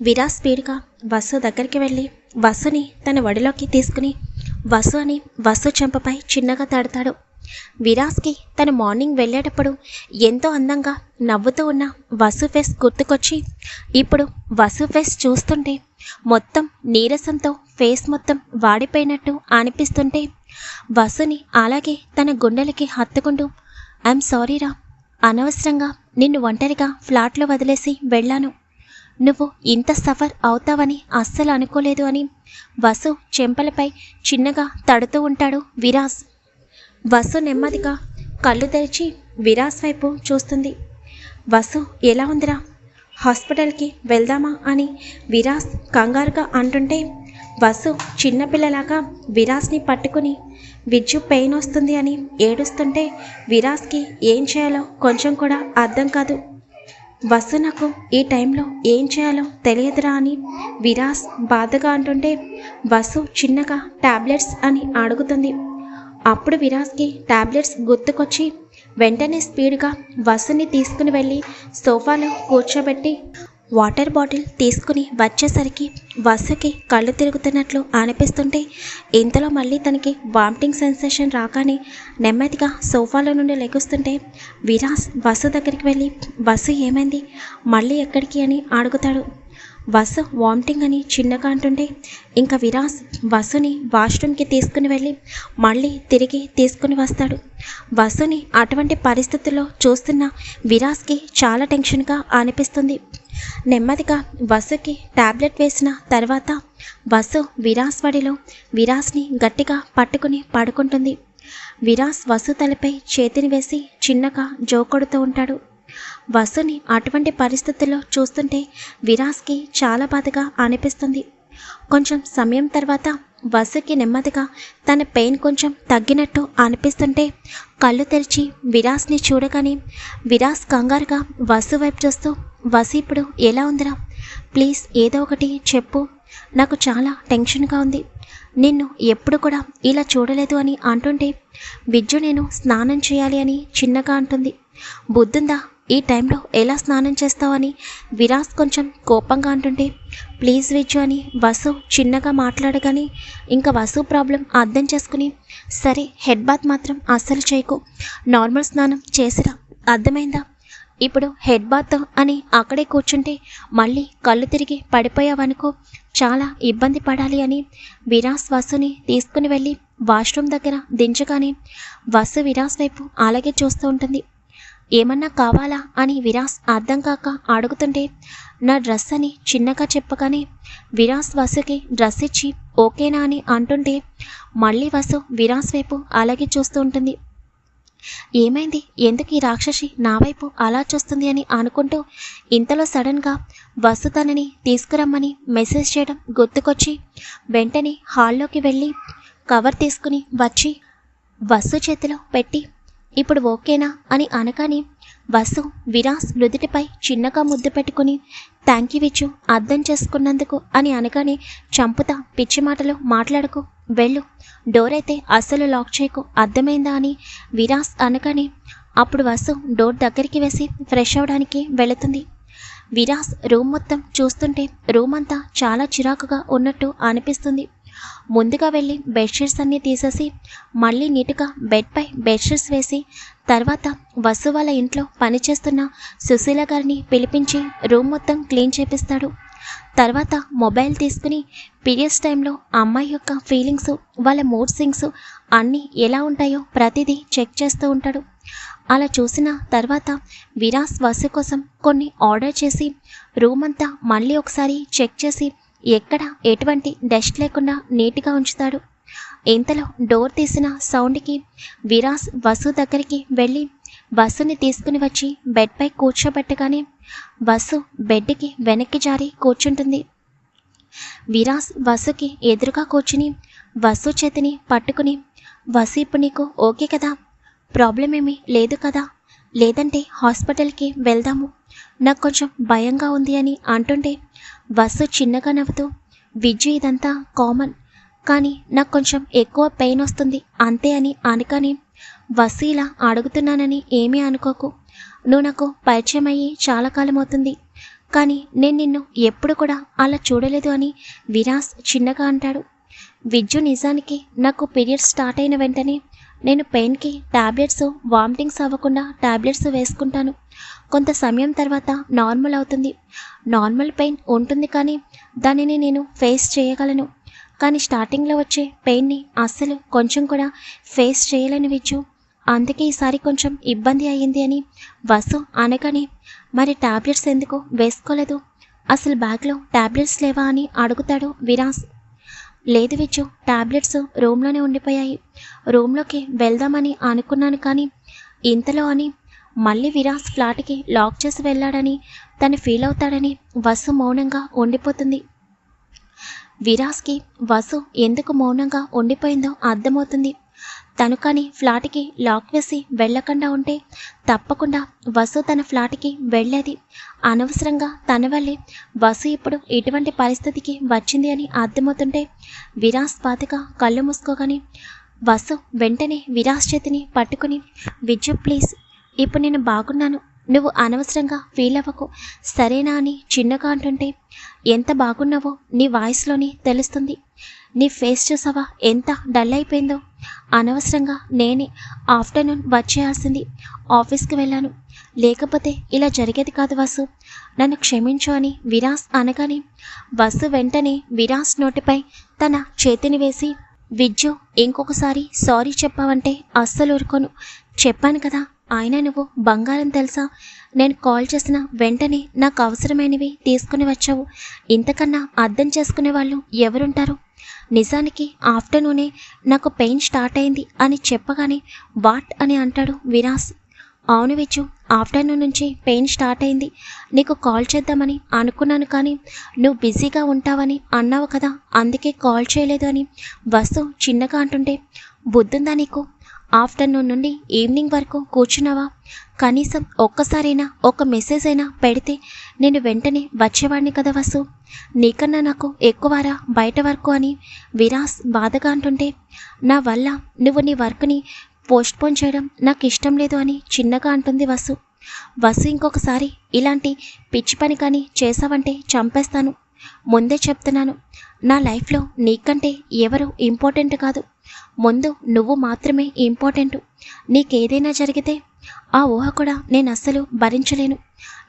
విరాజ్ స్పీడ్గా వసు దగ్గరికి వెళ్ళి వసుని తన వడిలోకి తీసుకుని వసు అని వసు చెంపపై చిన్నగా తడతాడు. విరాజ్కి తను మార్నింగ్ వెళ్ళేటప్పుడు ఎంతో అందంగా నవ్వుతూ ఉన్న వసు ఫేస్ గుర్తుకొచ్చి ఇప్పుడు వసు ఫేస్ చూస్తుంటే మొత్తం నీరసంతో ఫేస్ మొత్తం వాడిపోయినట్టు అనిపిస్తుంటే వసుని అలాగే తన గుండెలకి హత్తుకుంటూ ఐఎమ్ సారీరా అనవసరంగా నిన్ను ఒంటరిగా ఫ్లాట్లో వదిలేసి వెళ్ళాను. నువ్వు ఇంత సఫర్ అవుతావని అస్సలు అనుకోలేదు అని వసు చెంపలపై చిన్నగా తడుతూ ఉంటాడు విరాజ్ వసు నెమ్మదిగా కళ్ళు తెరిచి విరాజ్ వైపు చూస్తుంది. వసు ఎలా ఉందిరా? హాస్పిటల్కి వెళ్దామా? అని విరాజ్ కంగారుగా అంటుంటే వసు చిన్నపిల్లలాగా విరాజ్ని పట్టుకుని విద్యు పెయిన్ వస్తుంది అని ఏడుస్తుంటే విరాజ్కి ఏం చేయాలో కొంచెం కూడా అర్థం కాదు. వసు నాకు ఈ టైంలో ఏం చేయాలో తెలియదురా అని విరాస్ బాధగా అంటుంటే వసు చిన్నగా టాబ్లెట్స్ అని అడుగుతుంది. అప్పుడు విరాస్కి టాబ్లెట్స్ గుర్తుకొచ్చి వెంటనే స్పీడ్గా వసుని తీసుకుని వెళ్ళి సోఫాలో కూర్చోబెట్టి వాటర్ బాటిల్ తీసుకుని వచ్చేసరికి వసుకి కళ్ళు తిరుగుతున్నట్లు అనిపిస్తుంటే ఇంతలో మళ్ళీ తనకి వామిటింగ్ సెన్సేషన్ రాగానే నెమ్మదిగా సోఫాలో నుండి లెగుస్తుంటే విరాస్ వసు దగ్గరికి వెళ్ళి వసు ఏమైంది? మళ్ళీ ఎక్కడికి? అని అడుగుతాడు. వసు వామిటింగ్ అని చిన్నగా అంటుంటే ఇంకా విరాస్ వసుని వాష్రూమ్కి తీసుకుని వెళ్ళి మళ్ళీ తిరిగి తీసుకుని వస్తాడు. వసుని అటువంటి పరిస్థితుల్లో చూస్తున్న విరాస్కి చాలా టెన్షన్గా అనిపిస్తుంది. నెమ్మదిగా వసుకి టాబ్లెట్ వేసిన తర్వాత వసు విరాస్ వడిలో విరాస్ని గట్టిగా పట్టుకుని పడుకుంటుంది. విరాస్ వసు తలపై చేతిని వేసి చిన్నగా జోకొడుతూ ఉంటాడు. వసుని అటువంటి పరిస్థితుల్లో చూస్తుంటే విరాస్కి చాలా బాధగా అనిపిస్తుంది. కొంచెం సమయం తర్వాత వసుకి నెమ్మదిగా తన పెయిన్ కొంచెం తగ్గినట్టు అనిపిస్తుంటే కళ్ళు తెరిచి విరాస్ని చూడగానే విరాస్ కంగారుగా వసు వైపు చూస్తూ వసు ఇప్పుడు ఎలా ఉందిరా? ప్లీజ్ ఏదో ఒకటి చెప్పు. నాకు చాలా టెన్షన్గా ఉంది. నిన్ను ఎప్పుడు కూడా ఇలా చూడలేదు అని అంటుంటే విద్యు నేను స్నానం చేయాలి అని చిన్నగా అంటుంది. బుద్ధుందా? ఈ టైంలో ఎలా స్నానం చేస్తావని? విరాస్ కొంచెం కోపంగా అంటుంటే ప్లీజ్ విజ్జు అని వసు చిన్నగా మాట్లాడగానే ఇంకా వసు ప్రాబ్లం అర్థం చేసుకుని సరే హెడ్ బాత్ మాత్రం అస్సలు చేయకు. నార్మల్ స్నానం చేసిరా. అర్థమైందా? ఇప్పుడు హెడ్ బాత్ అని అక్కడే కూర్చుంటే మళ్ళీ కళ్ళు తిరిగి పడిపోయావనుకో చాలా ఇబ్బంది పడాలి అని విరాస్ వసుని తీసుకుని వెళ్ళి వాష్రూమ్ దగ్గర దించగానే వసు విరాస్ వైపు అలాగే చూస్తూ ఉంటుంది. ఏమన్నా కావాలా అని విరాస్ అర్థం కాక అడుగుతుంటే నా డ్రెస్ అని చిన్నగా చెప్పగానే విరాస్ వసుకి డ్రెస్ ఇచ్చి ఓకేనా అని అంటుంటే మళ్ళీ వసు విరాస్ వైపు అలాగే చూస్తూ ఉంటుంది. ఏమైంది? ఎందుకు ఈ రాక్షసి నా వైపు అలా చూస్తుంది అని అనుకుంటూ ఇంతలో సడన్గా వసు తనని తీసుకురమ్మని మెసేజ్ చేయడం గుర్తుకొచ్చి వెంటనే హాల్లోకి వెళ్ళి కవర్ తీసుకుని వచ్చి వసు చేతిలో పెట్టి ఇప్పుడు ఓకేనా అని అనగానే వసు విరాస్ మృదుటిపై చిన్నగా ముద్దు పెట్టుకుని థ్యాంక్ యూ విచ్చు అర్థం చేసుకున్నందుకు అని అనగానే చంపుతా పిచ్చి మాటలు మాట్లాడకు వెళ్ళు డోర్ అయితే అస్సలు లాక్ చేయకు అర్థమైందా అని విరాస్ అనగానే అప్పుడు వసు డోర్ దగ్గరికి వేసి ఫ్రెష్ అవడానికి వెళుతుంది. విరాస్ రూమ్ మొత్తం చూస్తుంటే రూమ్ అంతా చాలా చిరాకుగా ఉన్నట్టు అనిపిస్తుంది. ముందుగా వెళ్ళి బెడ్షీట్స్ అన్నీ తీసేసి మళ్ళీ నీట్గా బెడ్పై బెడ్షీట్స్ వేసి తర్వాత వసు వాళ్ళ ఇంట్లో పనిచేస్తున్న సుశీల గారిని పిలిపించి రూమ్ మొత్తం క్లీన్ చేపిస్తాడు. తర్వాత మొబైల్ తీసుకుని పీరియడ్స్ టైంలో అమ్మాయి యొక్క ఫీలింగ్స్ వాళ్ళ మూడ్ సింగ్స్ అన్నీ ఎలా ఉంటాయో ప్రతిదీ చెక్ చేస్తూ ఉంటాడు. అలా చూసిన తర్వాత విరాస్ వసు కోసం కొన్ని ఆర్డర్ చేసి రూమ్ అంతా మళ్ళీ ఒకసారి చెక్ చేసి ఎక్కడ ఎటువంటి డస్ట్ లేకుండా నీట్గా ఉంచుతాడు? ఇంతలో డోర్ తీసిన సౌండ్కి విరాస్ వసు దగ్గరికి వెళ్ళి వసుని తీసుకుని వచ్చి బెడ్పై కూర్చోబెట్టగానే వసు బెడ్కి వెనక్కి జారి కూర్చుంటుంది. విరాస్ వసుకి ఎదురుగా కూర్చుని వసు చేతిని పట్టుకుని వసు ఇప్పుడు నీకు ఓకే కదా? ప్రాబ్లం ఏమీ లేదు కదా? లేదంటే హాస్పిటల్కి వెళ్దాము. నాకు కొంచెం భయంగా ఉంది అని అంటుంటే వసు చిన్నగా నవ్వుతూ విజ్జు ఇదంతా కామన్. కానీ నాకు కొంచెం ఎక్కువ పెయిన్ వస్తుంది. అంతే అని అనకని వసు ఇలా అడుగుతున్నానని ఏమీ అనుకోకు. నువ్వు నాకు పరిచయం అయ్యి చాలా కాలం అవుతుంది. కానీ నేను నిన్ను ఎప్పుడు కూడా అలా చూడలేదు అని విరాస్ చిన్నగా అంటాడు. విజ్జు నిజానికి నాకు పీరియడ్స్ స్టార్ట్ అయిన వెంటనే నేను పెయిన్కి టాబ్లెట్స్ వామిటింగ్స్ అవ్వకుండా టాబ్లెట్స్ వేసుకుంటాను. కొంత సమయం తర్వాత నార్మల్ అవుతుంది. నార్మల్ పెయిన్ ఉంటుంది కానీ దానిని నేను ఫేస్ చేయగలను. కానీ స్టార్టింగ్లో వచ్చే పెయిన్ని అస్సలు కొంచెం కూడా ఫేస్ చేయలేని విచ్చు. అందుకే ఈసారి కొంచెం ఇబ్బంది అయ్యింది అని వసు అనగానే మరి టాబ్లెట్స్ ఎందుకు వేసుకోలేదు? అసలు బ్యాగ్లో టాబ్లెట్స్ లేవా? అని అడుగుతాడు విరాస్. లేదు విచ్చు టాబ్లెట్స్ రూమ్లోనే ఉండిపోయాయి. రూమ్లోకి వెళ్దామని అనుకున్నాను కానీ ఇంతలో అని మళ్ళీ విరాస్ ఫ్లాట్కి లాక్ చేసి వెళ్ళాడని తను ఫీల్ అవుతాడని వసు మౌనంగా ఉండిపోతుంది. విరాస్కి వసు ఎందుకు మౌనంగా ఉండిపోయిందో అర్థమవుతుంది. తను కానీ ఫ్లాట్కి లాక్ వేసి వెళ్ళకుండా ఉంటే తప్పకుండా వసు తన ఫ్లాట్కి వెళ్ళేది. అనవసరంగా తన వల్లే వసు ఇప్పుడు ఇటువంటి పరిస్థితికి వచ్చింది అని అర్థమవుతుంటే విరాస్ బాధగా కళ్ళు మూసుకోగానే వసు వెంటనే విరాస్ చేతిని పట్టుకుని విజు ప్లీజ్ ఇప్పుడు నేను బాగున్నాను. నువ్వు అనవసరంగా ఫీల్ అవ్వకు సరేనా అని చిన్నగా అంటుంటే ఎంత బాగున్నావో నీ వాయిస్లోని తెలుస్తుంది. నీ ఫేస్ చూసావా? ఎంత డల్ అయిపోయిందో. అనవసరంగా నేనే ఆఫ్టర్నూన్ వచ్చేయాల్సింది. ఆఫీస్కి వెళ్ళాను. లేకపోతే ఇలా జరిగేది కాదు వసు. నన్ను క్షమించు అని విరాస్ అనగానే వసు వెంటనే విరాస్ నోటిపై తన చేతిని వేసి విద్యు ఇంకొకసారి సారీ చెప్పావంటే అస్సలు ఊరుకోను. చెప్పాను కదా ఆయన నువ్వు బంగారం తెలుసా? నేను కాల్ చేసిన వెంటనే నాకు అవసరమైనవి తీసుకుని వచ్చావు. ఇంతకన్నా అర్థం చేసుకునే వాళ్ళు ఎవరుంటారు? నిజానికి ఆఫ్టర్నూనే నాకు పెయిన్ స్టార్ట్ అయింది అని చెప్పగానే వాట్ అని అంటాడు విరాస్ అవును విచ్చు ఆఫ్టర్నూన్ నుంచి పెయిన్ స్టార్ట్ అయింది. నీకు కాల్ చేద్దామని అనుకున్నాను కానీ నువ్వు బిజీగా ఉంటావని అన్నావు కదా అందుకే కాల్ చేయలేదు అని వస్తు చిన్నగా అంటుంటే బుద్ధుందా నీకు? ఆఫ్టర్నూన్ నుండి ఈవినింగ్ వరకు కూర్చున్నావా? కనీసం ఒక్కసారైనా ఒక మెసేజ్ అయినా పెడితే నేను వెంటనే వచ్చేవాడిని కదా వసు. నీకన్నా నాకు ఎక్కువరా బయట వరకు అని విరాస్ బాధగా అంటుంటే నా వల్ల నువ్వు నీ వర్క్ని పోస్ట్పోన్ చేయడం నాకు ఇష్టం లేదు అని చిన్నగా అంటుంది వసు. వసు ఇంకొకసారి ఇలాంటి పిచ్చి పని కానీ చేసావంటే చంపేస్తాను. ముందే చెప్తున్నాను నా లైఫ్లో నీకంటే ఎవరు ఇంపార్టెంట్ కాదు. ముందు నువ్వు మాత్రమే ఇంపార్టెంట్. నీకేదైనా జరిగితే ఆ ఊహ కూడా నేను అస్సలు భరించలేను.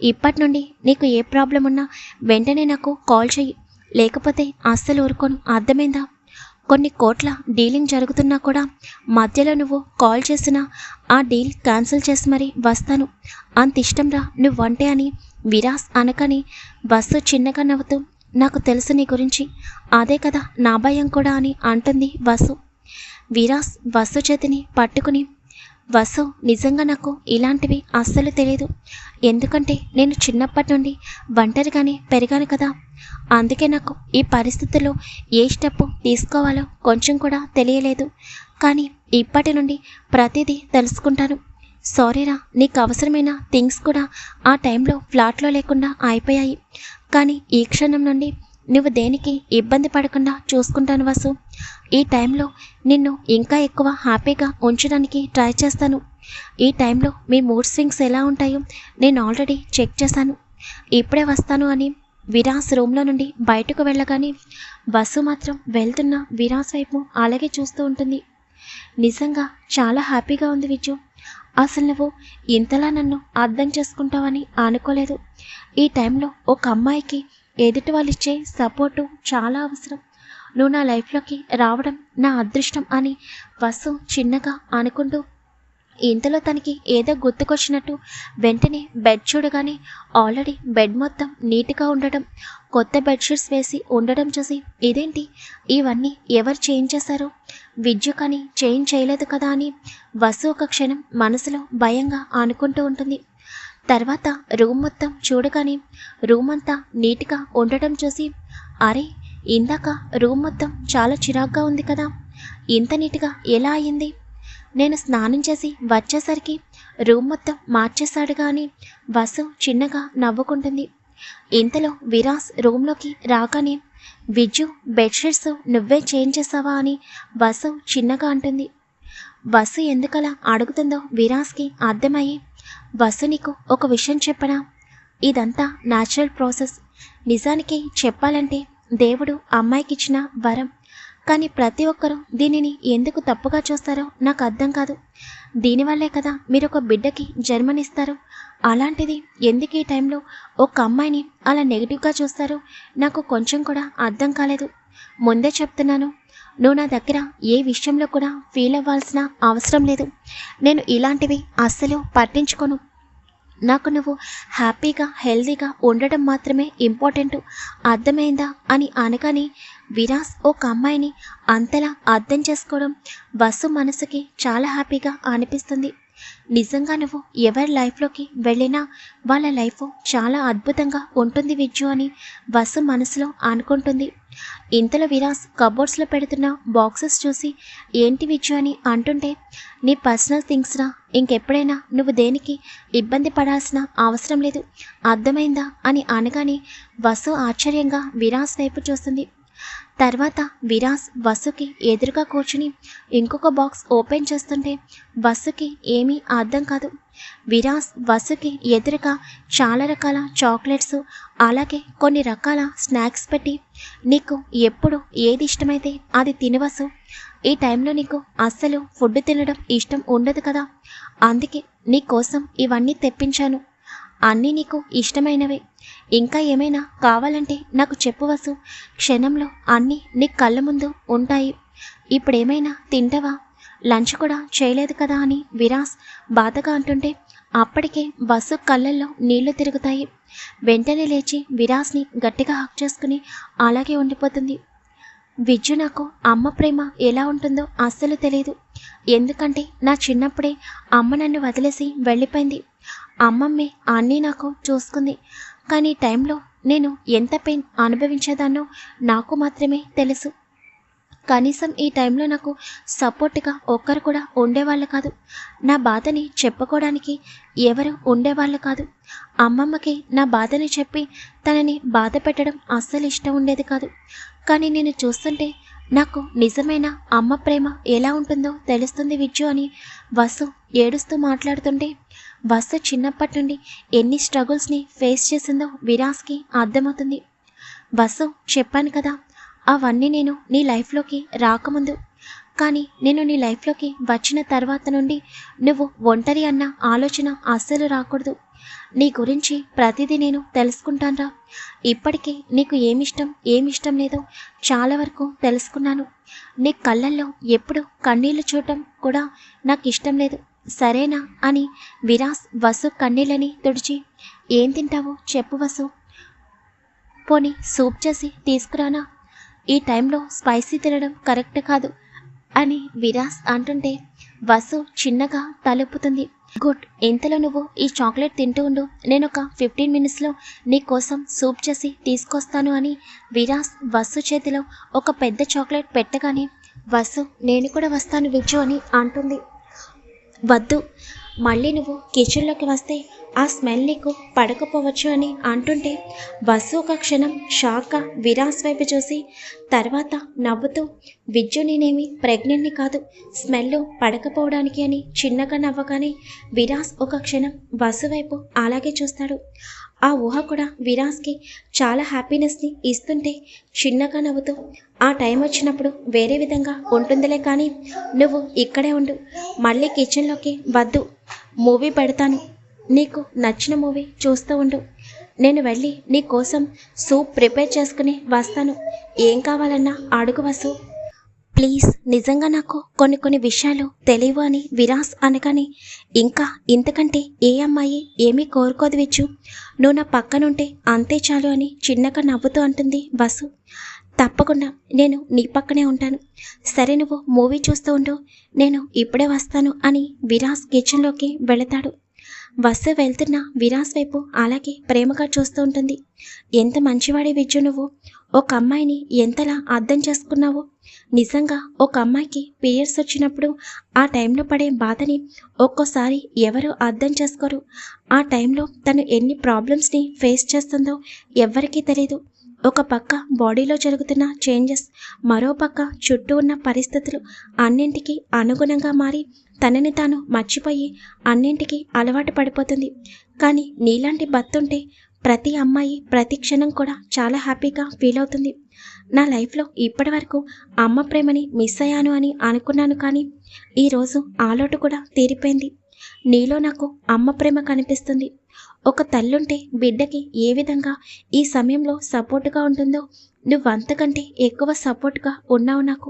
ఇప్పటి నుండి నీకు ఏ ప్రాబ్లం ఉన్నా వెంటనే నాకు కాల్ చెయ్యి. లేకపోతే అస్సలు ఊరుకోను. అర్థమైందా? కొన్ని కోట్ల డీలింగ్ జరుగుతున్నా కూడా మధ్యలో నువ్వు కాల్ చేసినా ఆ డీల్ క్యాన్సిల్ చేసి మరీ వస్తాను. అంత ఇష్టంరా నువ్వంటే అని విరాస్ అనకని బస్సు చిన్నగా నవ్వుతూ నాకు తెలుసు నీ గురించి. అదే కదా నా భయం కూడా అని అంటుంది వసు. విరాస్ వసు చేతిని పట్టుకుని వసు నిజంగా నాకు ఇలాంటివి అస్సలు తెలియదు ఎందుకంటే నేను చిన్నప్పటి నుండి ఒంటరిగానే పెరిగాను కదా. అందుకే నాకు ఈ పరిస్థితుల్లో ఏ స్టెప్ తీసుకోవాలో కొంచెం కూడా తెలియలేదు. కానీ ఇప్పటి నుండి ప్రతిదీ తెలుసుకుంటాను. సారీరా నీకు అవసరమైన థింగ్స్ కూడా ఆ టైంలో ఫ్లాట్లో లేకుండా అయిపోయాయి. కానీ ఈ క్షణం నుండి నువ్వు దేనికి ఇబ్బంది పడకుండా చూసుకుంటాను వాసు? ఈ టైంలో నిన్ను ఇంకా ఎక్కువ హ్యాపీగా ఉంచడానికి ట్రై చేస్తాను. ఈ టైంలో మీ మూడ్ స్వింగ్స్ ఎలా ఉంటాయో నేను ఆల్రెడీ చెక్ చేశాను. ఇప్పుడే వస్తాను అని విరాస్ రూమ్లో నుండి బయటకు వెళ్ళగానే బస్సు మాత్రం వెళ్తున్న విరాస్ వైపు అలాగే చూస్తూ ఉంటుంది. నిజంగా చాలా హ్యాపీగా ఉంది విజు. అసలు నువ్వు ఇంతలా నన్ను అర్థం చేసుకుంటావని అనుకోలేదు. ఈ టైంలో ఒక అమ్మాయికి ఎదుటి వాళ్ళు ఇచ్చే సపోర్టు చాలా అవసరం. నువ్వు నా లైఫ్లోకి రావడం నా అదృష్టం అని వసు చిన్నగా అనుకుంటూ ఇంతలో తనకి ఏదో గుర్తుకొచ్చినట్టు వెంటనే బెడ్ చూడగానే ఆల్రెడీ బెడ్ మొత్తం నీట్గా ఉండడం కొత్త బెడ్షీట్స్ వేసి ఉండడం చూసి ఇదేంటి? ఇవన్నీ ఎవరు చేంజ్ చేశారు? విద్యు కానీ చేంజ్ చేయలేదు కదా అని వసు ఒక క్షణం మనసులో భయంగా అనుకుంటూ ఉంటుంది. తర్వాత రూమ్ మొత్తం చూడగానే రూమ్ అంతా నీట్గా ఉండటం చూసి అరే ఇందాక రూమ్ మొత్తం చాలా చిరాగ్గా ఉంది కదా ఇంత నీట్గా ఎలా అయింది? నేను స్నానం చేసి వచ్చేసరికి రూమ్ మొత్తం మార్చేశాడు కానీ వసు చిన్నగా నవ్వుకుంటుంది. ఇంతలో విరాస్ రూమ్లోకి రాగానే విజ్జు బెడ్షీట్స్ నువ్వే చేంజ్ చేసావా? అని వసు చిన్నగా అంటుంది. వసు ఎందుకలా అడుగుతుందో విరాస్కి అర్థమయ్యి. వసు నీకు ఒక విషయం చెప్పనా? ఇదంతా న్యాచురల్ ప్రాసెస్ నిజానికి చెప్పాలంటే దేవుడు అమ్మాయికి ఇచ్చిన వరం. కానీ ప్రతి ఒక్కరూ దీనిని ఎందుకు తప్పుగా చూస్తారో నాకు అర్థం కాదు. దీనివల్లే కదా మీరు ఒక బిడ్డకి జన్మనిస్తారు. అలాంటిది ఎందుకు ఈ టైంలో ఒక అమ్మాయిని అలా నెగిటివ్గా చూస్తారో నాకు కొంచెం కూడా అర్థం కాలేదు. ముందే చెప్తున్నాను నువ్వు నా దగ్గర ఏ విషయంలో కూడా ఫీల్ అవ్వాల్సిన అవసరం లేదు. నేను ఇలాంటివి అస్సలు పట్టించుకోను. నాకు నువ్వు హ్యాపీగా హెల్తీగా ఉండడం మాత్రమే ఇంపార్టెంట్ అర్థమైందా అని అనగానే విరాస్ ఒక అమ్మాయిని అంతలా అర్థం చేసుకోవడం వసు మనసుకి చాలా హ్యాపీగా అనిపిస్తుంది. నిజంగా నువ్వు ఎవరి లైఫ్లోకి వెళ్ళినా వాళ్ళ లైఫ్ చాలా అద్భుతంగా ఉంటుంది విజ్జు అని వసు మనసులో అనుకుంటుంది. ఇంతలో విరాస్ కబోర్డ్స్లో పెడుతున్న బాక్సెస్ చూసి ఏంటి విజ్జు అని అంటుంటే నీ పర్సనల్ థింగ్స్రా ఇంకెప్పుడైనా నువ్వు దేనికి ఇబ్బంది పడాల్సిన అవసరం లేదు అర్థమైందా అని అనగానే వసు ఆశ్చర్యంగా విరాస్ వైపు చూస్తుంది. తర్వాత విరాస్ వసుకి ఎదురుగా కూర్చుని ఇంకొక బాక్స్ ఓపెన్ చేస్తుంటే వసుకి ఏమీ అర్థం కాదు. విరాస్ వసుకి ఎదురుగా చాలా రకాల చాక్లెట్స్ అలాగే కొన్ని రకాల స్నాక్స్ పెట్టి నీకు ఎప్పుడు ఏది ఇష్టమైతే అది తినవసు ఈ టైంలో నీకు అస్సలు ఫుడ్ తినడం ఇష్టం ఉండదు కదా. అందుకే నీ కోసం ఇవన్నీ తెప్పించాను. అన్నీ నీకు ఇష్టమైనవే. ఇంకా ఏమైనా కావాలంటే నాకు చెప్పవసు క్షణంలో అన్నీ నీ కళ్ళ ముందు ఉంటాయి. ఇప్పుడేమైనా తింటావా? లంచ్ కూడా చేయలేదు కదా అని విరాస్ బాధగా అంటుంటే అప్పటికే బస్సు కళ్ళల్లో నీళ్ళు తిరుగుతాయి. వెంటనే లేచి విరాస్ని గట్టిగా హక్ చేసుకుని అలాగే ఉండిపోతుంది. విద్యు నాకు అమ్మ ప్రేమ ఎలా ఉంటుందో అస్సలు తెలియదు ఎందుకంటే నా చిన్నప్పుడే అమ్మ నన్ను వదిలేసి వెళ్ళిపోయింది. అమ్మమ్మే అన్నీ నాకు చూసుకుంది. కానీ ఈ టైంలో నేను ఎంత పెయిన్ అనుభవించేదాన్నో నాకు మాత్రమే తెలుసు. కనీసం ఈ టైంలో నాకు సపోర్ట్గా ఒక్కరు కూడా ఉండేవాళ్ళు కాదు. నా బాధని చెప్పుకోవడానికి ఎవరు ఉండేవాళ్ళు కాదు. అమ్మమ్మకి నా బాధని చెప్పి తనని బాధ పెట్టడం అస్సలు ఇష్టం ఉండేది కాదు. కానీ నేను చూస్తుంటే నాకు నిజమైన అమ్మ ప్రేమ ఎలా ఉంటుందో తెలుస్తుంది విజ్జు అని వసు ఏడుస్తూ మాట్లాడుతుంటే వసు చిన్నప్పటి నుండి ఎన్ని స్ట్రగుల్స్ని ఫేస్ చేసిందో విరాస్కి అర్థమవుతుంది. వసు చెప్పాను కదా అవన్నీ నేను నీ లైఫ్లోకి రాకముందు. కానీ నేను నీ లైఫ్లోకి వచ్చిన తర్వాత నుండి నువ్వు ఒంటరి అన్న ఆలోచన అస్సలు రాకూడదు. నీ గురించి ప్రతిదీ నేను తెలుసుకుంటానురా. ఇప్పటికే నీకు ఏమిష్టం ఏమిష్టం లేదో చాలా వరకు తెలుసుకున్నాను. నీ కళ్ళల్లో ఎప్పుడు కన్నీళ్ళు చూడటం కూడా నాకు ఇష్టం లేదు. సరేనా అని విరాస్ వసు కన్నీళ్ళని తుడిచి ఏం తింటావో? చెప్పు వసు. పోనీ సూప్ చేసి తీసుకురానా? ఈ టైంలో స్పైసీ తినడం కరెక్ట్ కాదు అని విరాస్ అంటుంటే వసు చిన్నగా తలుపుతుంది. గుడ్ ఇంతలో నువ్వు ఈ చాక్లెట్ తింటూ ఉండు. నేను ఒక ఫిఫ్టీన్ మినిట్స్లో నీ కోసం సూప్ చేసి తీసుకొస్తాను అని విరాస్ వసు చేతిలో ఒక పెద్ద చాక్లెట్ పెట్టగానే వసు నేను కూడా వస్తాను విజ్జు అని అంటుంది. వద్దు మళ్ళీ నువ్వు కిచెన్లోకి వస్తే ఆ స్మెల్ నీకు పడకపోవచ్చు అని అంటుంటే బస్సు ఒక క్షణం షాక్గా విరాస్ వైపు చూసి తర్వాత నవ్వుతూ విద్యు నేనేమి ప్రెగ్నెంట్ని కాదు స్మెల్ పడకపోవడానికి అని చిన్నగా నవ్వగానే విరాస్ ఒక క్షణం బస్సు వైపు అలాగే చూస్తాడు. ఆ ఊహ కూడా విరాస్కి చాలా హ్యాపీనెస్ని ఇస్తుంటే చిన్నగా నవ్వుతూ ఆ టైం వచ్చినప్పుడు వేరే విధంగా ఉంటుందిలే కానీ నువ్వు ఇక్కడే ఉండు. మళ్ళీ కిచెన్లోకి వద్దు. మూవీ పెడతాను. నీకు నచ్చిన మూవీ చూస్తూ ఉండు. నేను వెళ్ళి నీ కోసం సూప్ ప్రిపేర్ చేసుకుని వస్తాను. ఏం కావాలన్నా అడుగు వసు. ప్లీజ్ నిజంగా నాకు కొన్ని కొన్ని విషయాలు తెలియవు అని విరాస్ అనగానే ఇంకా ఇంతకంటే ఏ అమ్మాయి ఏమీ కోరుకోదు విచ్చు నువ్వు నా పక్కనుంటే అంతే చాలు అని చిన్నగా నవ్వుతూ అంటుంది బస్సు తప్పకుండా నేను నీ పక్కనే ఉంటాను. సరే నువ్వు మూవీ చూస్తూ ఉండు నేను ఇప్పుడే వస్తాను అని విరాస్ కిచెన్లోకి వెళతాడు. బస్సు వెళ్తున్న విరాస్ వైపు అలాగే ప్రేమగా చూస్తూ ఉంటుంది. ఎంత మంచివాడి విద్యు నువ్వు. ఒక అమ్మాయిని ఎంతలా అర్థం చేసుకున్నావో? నిజంగా ఒక అమ్మాయికి పీరియడ్స్ వచ్చినప్పుడు ఆ టైంలో పడే బాధని ఒక్కోసారి ఎవరు అర్థం చేసుకోరు. ఆ టైంలో తను ఎన్ని ప్రాబ్లమ్స్ని ఫేస్ చేస్తుందో ఎవ్వరికీ తెలియదు ఒక పక్క బాడీలో జరుగుతున్న చేంజెస్ మరో పక్క చుట్టూ ఉన్న పరిస్థితులు అన్నింటికీ అనుగుణంగా మారి తనని తాను మర్చిపోయి అన్నింటికీ అలవాటు పడిపోతుంది. కానీ నీలాంటి భర్తుంటే ప్రతి అమ్మాయి ప్రతి క్షణం కూడా చాలా హ్యాపీగా ఫీల్ అవుతుంది. నా లైఫ్లో ఇప్పటి వరకు అమ్మ ప్రేమని మిస్ అయ్యాను అని అనుకున్నాను కానీ ఈరోజు ఆలోటు కూడా తీరిపోయింది. నీలో నాకు అమ్మ ప్రేమ కనిపిస్తుంది. ఒక తల్లుంటే బిడ్డకి ఏ విధంగా ఈ సమయంలో సపోర్టుగా ఉంటుందో నువ్వు అంతకంటే ఎక్కువ సపోర్ట్గా ఉన్నావు నాకు.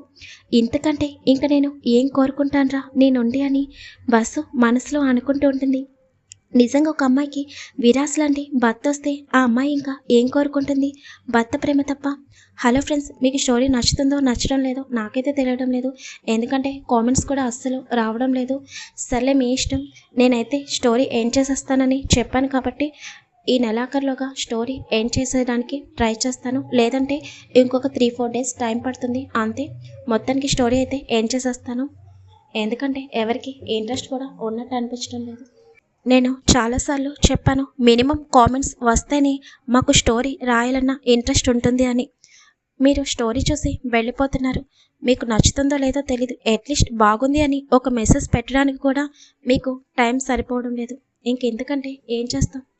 ఇంతకంటే ఇంక నేను ఏం కోరుకుంటానరా నేనుండి అని బస్సు మనసులో అనుకుంటూ ఉంటుంది. నిజంగా ఒక అమ్మాయికి విరాస్ లాంటి భర్త వస్తే ఆ అమ్మాయి ఇంకా ఏం కోరుకుంటుంది? భర్త ప్రేమ తప్ప. హలో ఫ్రెండ్స్ మీకు స్టోరీ నచ్చుతుందో నచ్చడం లేదో నాకైతే తెలియడం లేదు. ఎందుకంటే కామెంట్స్ కూడా అస్సలు రావడం లేదు. సర్లే మీ ఇష్టం. నేనైతే స్టోరీ ఏం చేసేస్తానని చెప్పాను కాబట్టి ఈ నెలాఖరులోగా స్టోరీ ఏం చేసేయడానికి ట్రై చేస్తాను. లేదంటే ఇంకొక త్రీ ఫోర్ డేస్ టైం పడుతుంది. అంతే. మొత్తానికి స్టోరీ అయితే ఏం చేసేస్తాను? ఎందుకంటే ఎవరికి ఇంట్రెస్ట్ కూడా ఉన్నట్టు అనిపించడం లేదు. నేను చాలాసార్లు చెప్పాను మినిమం కామెంట్స్ వస్తేనే మాకు స్టోరీ రాయాలన్న ఇంట్రెస్ట్ ఉంటుంది అని. మీరు స్టోరీ చూసి వెళ్ళిపోతున్నారు. మీకు నచ్చుతుందో లేదో తెలీదు. అట్లీస్ట్ బాగుంది అని ఒక మెసేజ్ పెట్టడానికి కూడా మీకు టైం సరిపోవడం లేదు. ఇంకెందుకంటే ఏం చేస్తాం?